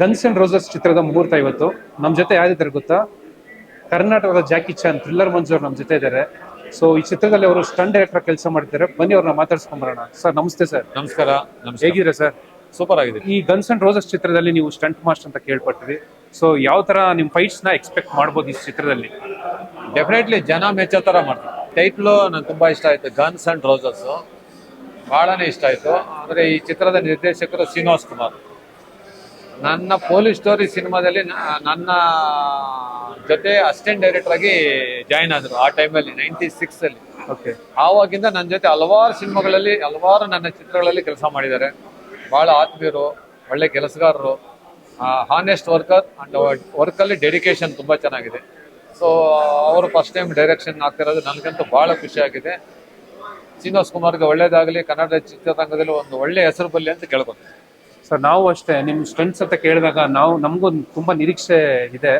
Guns and roses ಚಿತ್ರದ ಮುಹೂರ್ತ ಇವತ್ತು. ನಮ್ಮ ಜೊತೆ ಯಾರಿದ್ದಾರೆ ಗೊತ್ತಾ? ಕರ್ನಾಟಕದ ಜಾಕಿ ಚಾನ್ ಥ್ರಿಲ್ಲರ್ ಮಂಜೂರ್ ನಮ್ಮ ಜೊತೆ ಇದ್ದಾರೆ. ಸೊ ಈ ಚಿತ್ರದಲ್ಲಿ ಅವರು ಸ್ಟಂಟ್ ಡೈರೆಕ್ಟರ್ ಕೆಲಸ ಮಾಡ್ತಿದ್ದಾರೆ. ಬನ್ನಿ ಅವ್ರನ್ನ ಮಾತಾಡ್ಸ್ಕೊಂಡ್ ಬರೋಣ. ಸರ್ ನಮಸ್ತೆ ಸರ್ ನಮಸ್ಕಾರ ನಮಸ್ಕಾರ. ಹೇಗಿದ್ರೆ ಸರ್ ಸೂಪರ್ ಆಗಿದೆ. ಈ ಗನ್ಸ್ ಅಂಡ್ ರೋಸಸ್ ಚಿತ್ರದಲ್ಲಿ ನೀವು ಸ್ಟಂಟ್ ಮಾಸ್ಟರ್ ಅಂತ ಕೇಳ್ಪಟ್ಟಿರಿ. ಸೊ ಯಾವ ತರ ನಿಮ್ ಫೈಟ್ಸ್ನ ಎಕ್ಸ್ಪೆಕ್ಟ್ ಮಾಡ್ಬೋದು ಈ ಚಿತ್ರದಲ್ಲಿ? ಡೆಫಿನೆಟ್ಲಿ ಜನ ಮೆಚ್ಚೋ ತರ ಮಾಡ್ತಾರೆ. ಟೈಟ್ಲು ನಂಗೆ ತುಂಬಾ ಇಷ್ಟ ಆಯ್ತು. ಗನ್ಸ್ ಅಂಡ್ ರೋಸಸ್ ಬಹಳನೇ ಇಷ್ಟ ಆಯ್ತು. ಅಂದ್ರೆ ಈ ಚಿತ್ರದ ನಿರ್ದೇಶಕರು ಶ್ರೀನಿವಾಸ್ ಕುಮಾರ್. ನನ್ನ ಪೊಲೀಸ್ ಸ್ಟೋರಿ ಸಿನಿಮಾದಲ್ಲಿ ನನ್ನ ಜೊತೆ ಅಸಿಸ್ಟೆಂಟ್ ಡೈರೆಕ್ಟರ್ ಆಗಿ ಜಾಯ್ನ್ ಆದರು ಆ ಟೈಮಲ್ಲಿ ನೈಂಟಿ ಸಿಕ್ಸ್ ಅಲ್ಲಿ. ಓಕೆ ಆವಾಗಿಂದ ನನ್ನ ಜೊತೆ ಹಲವಾರು ಸಿನಿಮಾಗಳಲ್ಲಿ ಹಲವಾರು ನನ್ನ ಚಿತ್ರಗಳಲ್ಲಿ ಕೆಲಸ ಮಾಡಿದ್ದಾರೆ. ಬಹಳ ಆತ್ಮೀಯರು ಒಳ್ಳೆ ಕೆಲಸಗಾರರು ಹಾನೆಸ್ಟ್ ವರ್ಕರ್ ಅಂಡ್ ವರ್ಕಲ್ಲಿ ಡೆಡಿಕೇಶನ್ ತುಂಬ ಚೆನ್ನಾಗಿದೆ. ಸೊ ಅವರು ಫಸ್ಟ್ ಟೈಮ್ ಡೈರೆಕ್ಷನ್ ಆಗ್ತಿರೋದು ನನಗಂತೂ ಬಹಳ ಖುಷಿ ಆಗಿದೆ. ಶ್ರೀನಿವಾಸ್ ಕುಮಾರ್ಗೆ ಒಳ್ಳೇದಾಗಲಿ ಕನ್ನಡ ಚಿತ್ರರಂಗದಲ್ಲಿ ಒಂದು ಒಳ್ಳೆ ಹೆಸರು ಬರಲಿ ಅಂತ ಕೇಳ್ಕೊತೀನಿ ಸರ್ ನಾವು ಅಷ್ಟೇ, ನಿಮ್ಮ ಸ್ಟಂಟ್ಸ್ ಅಂತ ಕೇಳಿದಾಗ ನಾವು, ನಮಗೂ ತುಂಬ ನಿರೀಕ್ಷೆ ಇದೆ.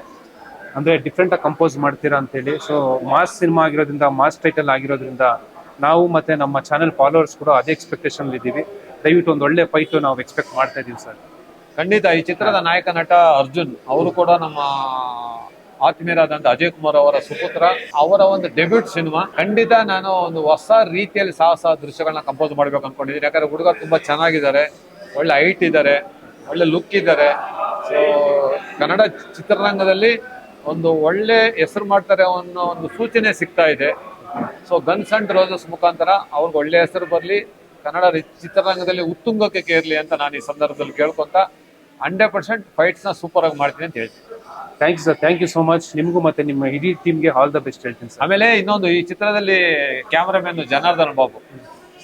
ಅಂದರೆ ಡಿಫ್ರೆಂಟಾಗಿ ಕಂಪೋಸ್ ಮಾಡ್ತೀರಾ ಅಂತೇಳಿ. ಸೊ ಮಾಸ್ ಸಿನಿಮಾ ಆಗಿರೋದ್ರಿಂದ, ಮಾಸ್ ಟೈಟಲ್ ಆಗಿರೋದ್ರಿಂದ, ನಾವು ಮತ್ತು ನಮ್ಮ ಚಾನೆಲ್ ಫಾಲೋವರ್ಸ್ ಕೂಡ ಅದೇ ಎಕ್ಸ್ಪೆಕ್ಟೇಷನ್ ಇದ್ದೀವಿ. ದಯವಿಟ್ಟು ಒಂದು ಒಳ್ಳೆ ಫೈಟು ನಾವು ಎಕ್ಸ್ಪೆಕ್ಟ್ ಮಾಡ್ತಾ ಇದ್ದೀವಿ ಸರ್. ಖಂಡಿತ, ಈ ಚಿತ್ರದ ನಾಯಕ ನಟ ಅರ್ಜುನ್, ಅವರು ಕೂಡ ನಮ್ಮ ಆತ್ಮೀಯರಾದಂಥ ಅಜಯ್ ಕುಮಾರ್ ಅವರ ಸುಪುತ್ರ, ಅವರ ಒಂದು ಡೆಬ್ಯೂಟ್ ಸಿನಿಮಾ ಖಂಡಿತ ನಾನು ಒಂದು ಹೊಸ ರೀತಿಯಲ್ಲಿ ಸಾಹಸ ದೃಶ್ಯಗಳನ್ನ ಕಂಪೋಸ್ ಮಾಡ್ಬೇಕು ಅನ್ಕೊಂಡಿದ್ದೀನಿ. ಯಾಕಂದ್ರೆ ಹುಡುಗ ತುಂಬಾ ಚೆನ್ನಾಗಿದ್ದಾರೆ. ಒಳ್ಳೆ ಹೈಟ್ ಇದ್ದಾರೆ ಒಳ್ಳೆ ಲುಕ್ ಇದ್ದಾರೆ. ಸೊ ಕನ್ನಡ ಚಿತ್ರರಂಗದಲ್ಲಿ ಒಂದು ಒಳ್ಳೆ ಹೆಸರು ಮಾಡ್ತಾರೆ ಅನ್ನೋ ಒಂದು ಸೂಚನೆ ಸಿಗ್ತಾ ಇದೆ. ಸೊ ಗನ್ಸ್ ಅಂಡ್ ರೋಸಸ್ ಮುಖಾಂತರ ಅವ್ರಿಗೆ ಒಳ್ಳೆ ಹೆಸರು ಬರಲಿ ಕನ್ನಡ ಚಿತ್ರರಂಗದಲ್ಲಿ ಉತ್ತುಂಗಕ್ಕೆ ಕೇರಲಿ ಅಂತ ನಾನು ಈ ಸಂದರ್ಭದಲ್ಲಿ ಕೇಳ್ಕೊಂತ ಹಂಡ್ರೆಡ್ ಪರ್ಸೆಂಟ್ ಫೈಟ್ಸ್ನ ಸೂಪರ್ ಆಗಿ ಮಾಡ್ತೀನಿ ಅಂತ ಹೇಳ್ತೀನಿ. Thank you sir thank you so much ನಿಮಗೂ ಮತ್ತೆ ನಿಮ್ಮ ಇಡೀ ಟೀಮ್ಗೆ ಆಲ್ ದ ಬೆಸ್ಟ್ ಹೇಳ್ತೀನಿ ಸರ್ ಆಮೇಲೆ ಇನ್ನೊಂದು ಈ ಚಿತ್ರದಲ್ಲಿ ಕ್ಯಾಮ್ರಾಮನ್ ಜನಾರ್ದನ್ ಬಾಬು.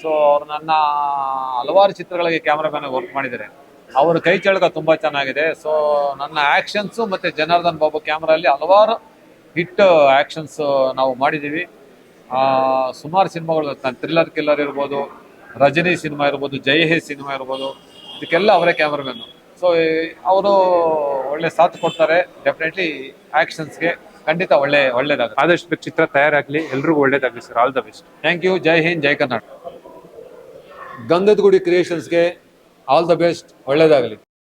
ಸೊ ಅವ್ರು ನನ್ನ ಹಲವಾರು ಚಿತ್ರಗಳಿಗೆ ಕ್ಯಾಮ್ರಾಮನ್ ವರ್ಕ್ ಮಾಡಿದ್ದಾರೆ. ಅವರ ಕೈ ಚಳಕ ತುಂಬಾ ಚೆನ್ನಾಗಿದೆ. ಸೊ ನನ್ನ ಆಕ್ಷನ್ಸ್ ಮತ್ತೆ ಜನಾರ್ದನ್ ಬಾಬು ಕ್ಯಾಮ್ರಲ್ಲಿ ಹಲವಾರು ಹಿಟ್ ಆಕ್ಷನ್ಸ್ ನಾವು ಮಾಡಿದ್ದೀವಿ. ಆ, ಸುಮಾರು ಸಿನಿಮಾಗಳು ಥ್ರಿಲ್ಲರ್ ಕಿಲ್ಲರ್ ಇರ್ಬೋದು ರಜನಿ ಸಿನಿಮಾ ಇರ್ಬೋದು ಜೈ ಹೇ ಸಿನಿಮಾ ಇರ್ಬೋದು ಇದಕ್ಕೆಲ್ಲ ಅವರೇ ಕ್ಯಾಮ್ರಾಮನ್ ಸೊ ಅವರು ಒಳ್ಳೆ ಸಾಥ್ ಕೊಡ್ತಾರೆ. ಡೆಫಿನೆಟ್ಲಿ ಆಕ್ಷನ್ಸ್ಗೆ ಖಂಡಿತ ಒಳ್ಳೆ ಒಳ್ಳೇದಾಗುತ್ತೆ. ಆದಷ್ಟು ಚಿತ್ರ ತಯಾರಾಗಲಿ. ಎಲ್ರಿಗೂ ಒಳ್ಳೇದಾಗಲಿ sir all the best thank you Jai Hind Jai Karnataka ಗಂಧದ ಗುಡಿ ಕ್ರಿಯೇಷನ್ಸ್ಗೆ ಆಲ್ ದ ಬೆಸ್ಟ್ ಒಳ್ಳೇದಾಗಲಿ.